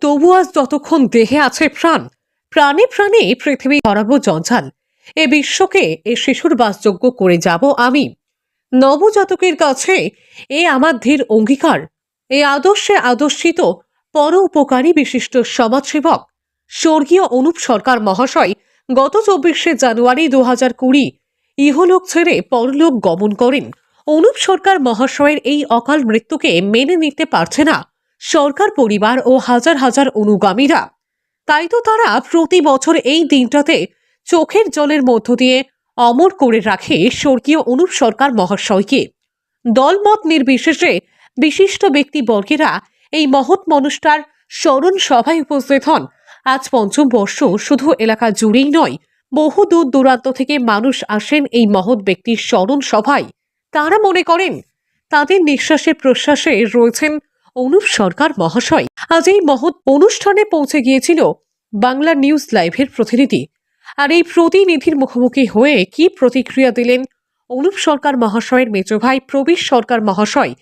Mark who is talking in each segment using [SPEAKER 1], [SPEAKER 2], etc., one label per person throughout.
[SPEAKER 1] তবু আজ যতক্ষণ দেহে আছে প্রাণ, প্রাণে প্রাণে পৃথিবী ধরাবো জঞ্জাল। এ বিশ্বকে এ শিশুর বাসযোগ্য করে যাব আমি। নবজাতকের কাছে এ আমার ধীর অঙ্গীকার। এ আদর্শে আদর্শিত, পর উপকারী বিশিষ্ট সমাজসেবক। স্বর্গীয় অনুপ সরকার মহাশয়, গত চব্বিশে জানুয়ারি দু হাজার কুড়ি, ইহলোক ছেড়ে পরলোক গমন করেন। অনুপ সরকার মহাশয়ের এই অকাল মৃত্যুকে মেনে নিতে পারছে না। সরকার পরিবার ও হাজার হাজার অনুগামীরা। তাই তো তারা প্রতি বছর এই দিনটাতে চোখের জলের মধ্য দিয়ে অমর করে রাখে স্বর্গীয় অনুপ সরকার মহাশয়কে। দলমত নির্বিশেষে বিশিষ্ট ব্যক্তিবর্গেরা এই মহৎ মানুষটার স্মরণ সভায় উপস্থিত হন। আজ পঞ্চম বর্ষ শুধু এলাকা জুড়েই নয়, বহু দূর দূরান্ত থেকে মানুষ আসেন এই মহৎ ব্যক্তির স্মরণ সভায়। তারা মনে করেন, তাদের নিঃশ্বাসে প্রশ্বাসে রয়েছেন অনুপ সরকার মহাশয়। আজ এই মহৎ অনুষ্ঠানে পৌঁছে গিয়েছিল বাংলা নিউজ লাইভের প্রতিনিধি। আর এই প্রতিনিধির মুখোমুখি হয়ে কি প্রতিক্রিয়া দিলেন অনুপ সরকার মহাশয়ের মেজো ভাই প্রবীর সরকার মহাশয়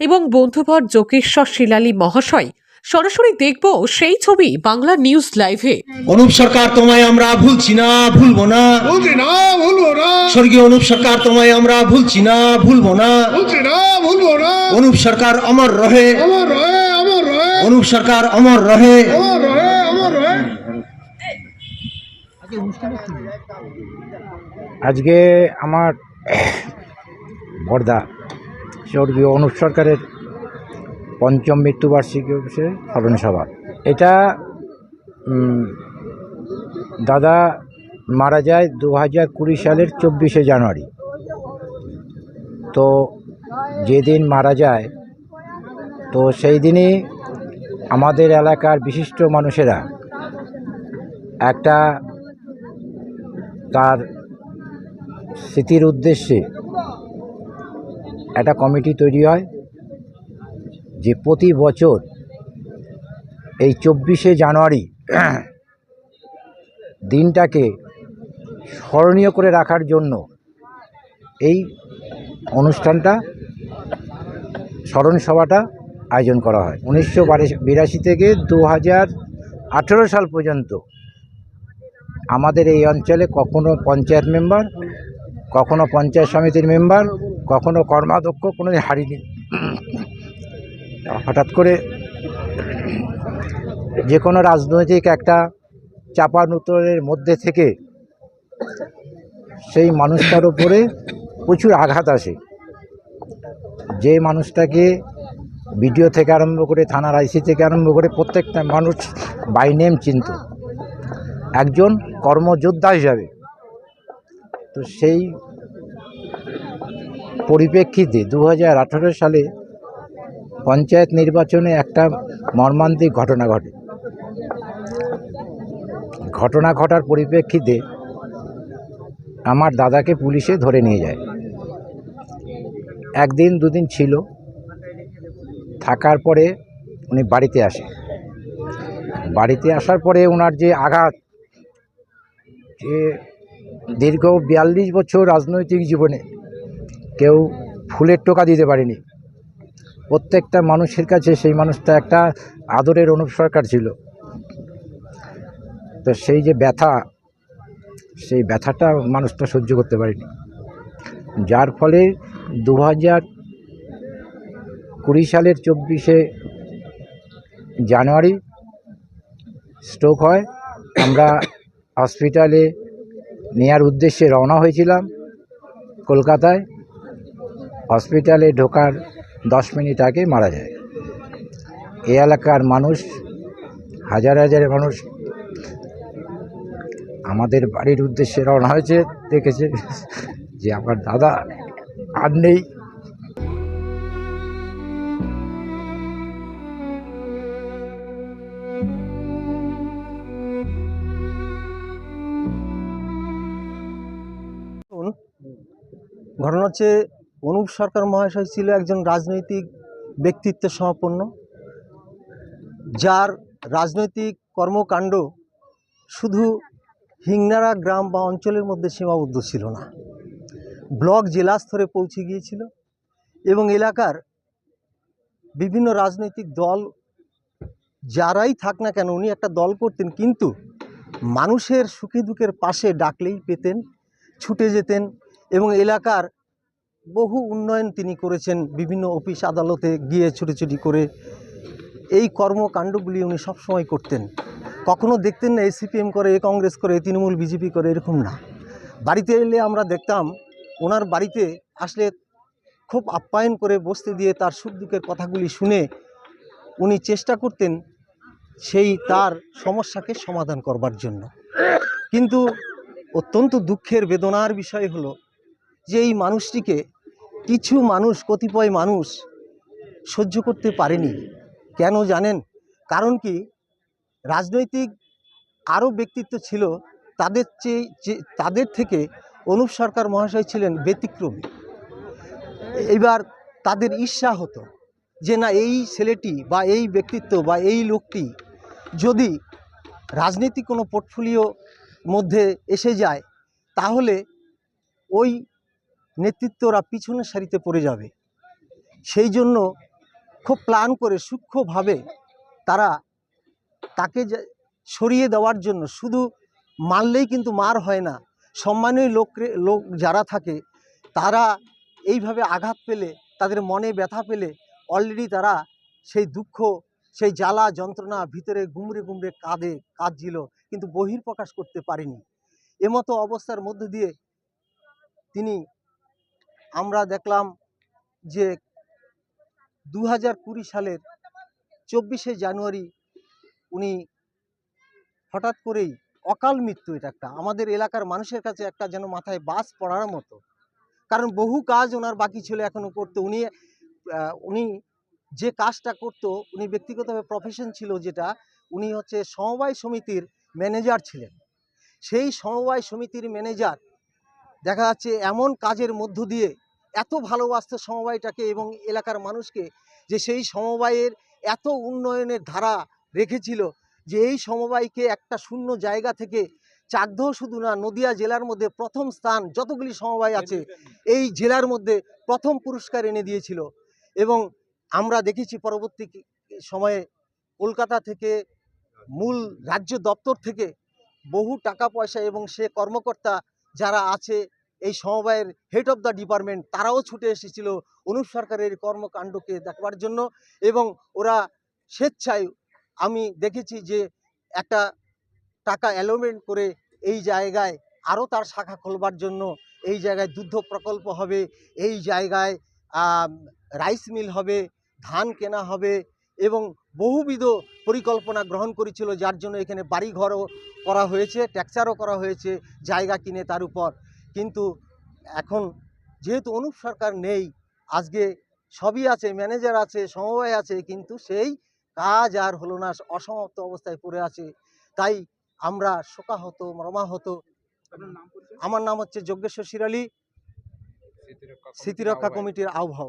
[SPEAKER 1] এবং বন্ধুভর যোগেশ্বর শিলালী মহাশয় সরাসরি দেখব সেই ছবি বাংলা নিউজ লাইভে।
[SPEAKER 2] অনুপ সরকার তোমায় আমরা ভুলছি না ভুলবো না।
[SPEAKER 3] বলছি না ভুলবো না।
[SPEAKER 2] স্বর্গীয় অনুপ সরকার তোমায় আমরা ভুলছি না ভুলবো না।
[SPEAKER 3] বলছি না ভুলবো না।
[SPEAKER 2] অনুপ সরকার অমর রহে। অনুপ সরকার অমর রহে।
[SPEAKER 3] আমার রয়ে
[SPEAKER 4] আজকে আমার বর্দা স্বর্গীয় অনুপ সরকারের পঞ্চম মৃত্যুবার্ষিকী অফিসে স্মরণ সভা। এটা দাদা মারা যায় দু হাজার কুড়ি সালের চব্বিশে জানুয়ারি। তো যেদিন মারা যায়, তো সেই দিনই আমাদের এলাকার বিশিষ্ট মানুষেরা একটা তার স্মৃতির উদ্দেশ্যে একটা কমিটি তৈরি হয়। যে প্রতি বছর এই চব্বিশে জানুয়ারি দিনটাকে স্মরণীয় করে রাখার জন্য এই অনুষ্ঠানটা স্মরণ সভাটা আয়োজন করা হয়। উনিশশো বিরাশি থেকে দু হাজার আঠেরো সাল পর্যন্ত আমাদের এই অঞ্চলে কখনো পঞ্চায়েত মেম্বার, কখনো পঞ্চায়েত সমিতির মেম্বার, কখনো কর্মাধ্যক্ষ কোনো হারিনি হঠাৎ করে যে কোনো রাজনৈতিক একটা চাপানুতরের মধ্যে থেকে সেই মানুষটার উপরে প্রচুর আঘাত আসে। যে মানুষটাকে বিডিও থেকে আরম্ভ করে, থানার আইসি থেকে আরম্ভ করে প্রত্যেকটা মানুষ বাই নেম চিনত। একজন কর্মযোদ্ধা হিসাবে। তো সেই পরিপ্রেক্ষিতে দু হাজার আঠারো সালে পঞ্চায়েত নির্বাচনে একটা মর্মান্তিক ঘটনা ঘটে। ঘটনা ঘটার পরিপ্রেক্ষিতে আমার দাদাকে পুলিশে ধরে নিয়ে যায়। একদিন দুদিন ছিল, থাকার পরে উনি বাড়িতে আসে। বাড়িতে আসার পরে ওনার যে আঘাত, যে দীর্ঘ বিয়াল্লিশ বছর রাজনৈতিক জীবনে কেউ ফুলের টোকা দিতে পারেনি প্রত্যেকটা মানুষের কাছে সেই মানুষটা একটা আদরের অনুপ সরকার ছিল। তো সেই যে ব্যথা, সেই ব্যথাটা মানুষটা সহ্য করতে পারেনি। যার ফলে দু হাজার কুড়ি সালের চব্বিশে জানুয়ারি স্ট্রোক হয়, আমরা হসপিটালে নেয়ার উদ্দেশ্যে রওনা হয়েছিলাম কলকাতায়। হসপিটালে ঢোকার দশ মিনিট আগে মারা যায়। এই এলাকার মানুষ, হাজার হাজার মানুষ আমাদের বাড়ির উদ্দেশ্যে রওনা হয়েছে, দেখেছে যে আমার দাদা আর নেই।
[SPEAKER 5] ঘটনা হচ্ছে অনুপ সরকার মহাশয় ছিল একজন রাজনৈতিক ব্যক্তিত্ব সম্পন্ন, যার রাজনৈতিক কর্মকাণ্ড শুধু হিংনারা গ্রাম বা অঞ্চলের মধ্যে সীমাবদ্ধ ছিল না। ব্লক জেলা স্তরে পৌঁছে গিয়েছিল এবং এলাকার বিভিন্ন রাজনৈতিক দল যারাই থাক না কেন উনি একটা দল করতেন, কিন্তু মানুষের সুখে দুঃখের পাশে ডাকলেই পেতেন, ছুটে যেতেন এবং এলাকার বহু উন্নয়ন তিনি করেছেন, বিভিন্ন অফিস আদালতে গিয়ে ছুটোছুটি করে। এই কর্মকাণ্ডগুলি উনি সবসময় করতেন। কখনো দেখতেন না এ সিপিএম করে এ কংগ্রেস করে এ তৃণমূল বিজেপি করে, এরকম না। বাড়িতে এলে আমরা দেখতাম, ওনার বাড়িতে আসলে খুব আপ্যায়ন করে বসতে দিয়ে তার সুখ দুঃখের কথাগুলি শুনে উনি চেষ্টা করতেন সেই তার সমস্যাকে সমাধান করবার জন্য। কিন্তু অত্যন্ত দুঃখের বেদনার বিষয় হলো যে এই মানুষটিকে কিছু মানুষ, কতিপয় মানুষ সহ্য করতে পারেনি। কেন জানেন? কারণ কি? রাজনৈতিক আরও ব্যক্তিত্ব ছিল, তাদের চেয়ে তাদের থেকে অনুপ সরকার মহাশয় ছিলেন ব্যতিক্রমী। এবার তাদের ঈর্ষা হতো যে, না, এই ছেলেটি বা এই ব্যক্তিত্ব বা এই লোকটি যদি রাজনীতি কোনো পোর্টফোলিও মধ্যে এসে যায়, তাহলে ওই নেতৃত্বরা পিছনের সারিতে পড়ে যাবে। সেই জন্য খুব প্ল্যান করে, সূক্ষ্মভাবে তারা তাকে সরিয়ে দেওয়ার জন্য, শুধু মারলেই কিন্তু মার হয় না, সম্মানীয় লোক লোক যারা থাকে, তারা এইভাবে আঘাত পেলে, তাদের মনে ব্যথা পেলে অলরেডি তারা সেই দুঃখ, সেই জ্বালা, যন্ত্রণা ভিতরে গুমড়ে গুমড়ে কাঁদে, কাঁদছিল, কিন্তু বহির্প্রকাশ করতে পারেনি। এমতো অবস্থার মধ্যে দিয়ে তিনি আমরা দেখলাম যে দু হাজার কুড়ি সালের চব্বিশে জানুয়ারি উনি হঠাৎ করেই অকাল মৃত্যু এটা একটা। আমাদের এলাকার মানুষের কাছে একটা যেন মাথায় বাস পড়ার মতো। কারণ বহু কাজ ওনার বাকি ছিল এখনও করতে। উনি উনি যে কাজটা করতো, উনি ব্যক্তিগতভাবে প্রফেশন ছিল যেটা, উনি হচ্ছে সমবায় সমিতির ম্যানেজার ছিলেন। সেই সমবায় সমিতির ম্যানেজার দেখা যাচ্ছে এমন কাজের মধ্য দিয়ে এত ভালোবাসত সমবায়টাকে এবং এলাকার মানুষকে যে সেই সমবায়ের এত উন্নয়নের ধারা রেখেছিল যে এই সমবায়কে একটা শূন্য জায়গা থেকে চাকদহ শুধু না, নদিয়া জেলার মধ্যে প্রথম স্থান যতগুলি সমবায় আছে, এই জেলার মধ্যে প্রথম পুরস্কার এনে দিয়েছিল। এবং আমরা দেখেছি পরবর্তী সময়ে কলকাতা থেকে মূল রাজ্য দপ্তর থেকে বহু টাকা পয়সা এবং সে কর্মকর্তা যারা আছে, এই সমবায়ের হেড অফ দ্য ডিপার্টমেন্ট তারাও ছুটে এসেছিল অনুপ সরকারের কর্মকাণ্ডকে দেখবার জন্য এবং ওরা স্বেচ্ছায়, আমি দেখেছি যে একটা টাকা অ্যালোমেন্ট করে এই জায়গায় আরও তার শাখা খোলবার জন্য এই জায়গায় দুগ্ধ প্রকল্প হবে, এই জায়গায় রাইস মিল হবে, ধান কেনা হবে এবং বহুবিধ পরিকল্পনা গ্রহণ করেছিল যার জন্য এখানে বাড়িঘরও করা হয়েছে ট্যাক্সারও করা হয়েছে জায়গা কিনে তার উপর। কিন্তু এখন যেহেতু অনুপ সরকার নেই আজকে সবই আছে ম্যানেজার আছে সমবায় আছে কিন্তু সেই কাজ আর হলো না অসমাপ্ত অবস্থায় পড়ে আছে। তাই আমরা শোকাহত মর্মাহত। আমার নাম হচ্ছে যজ্ঞেশ্বর শিরালি। স্মৃতিরক্ষা কমিটির আহ্বায়ক।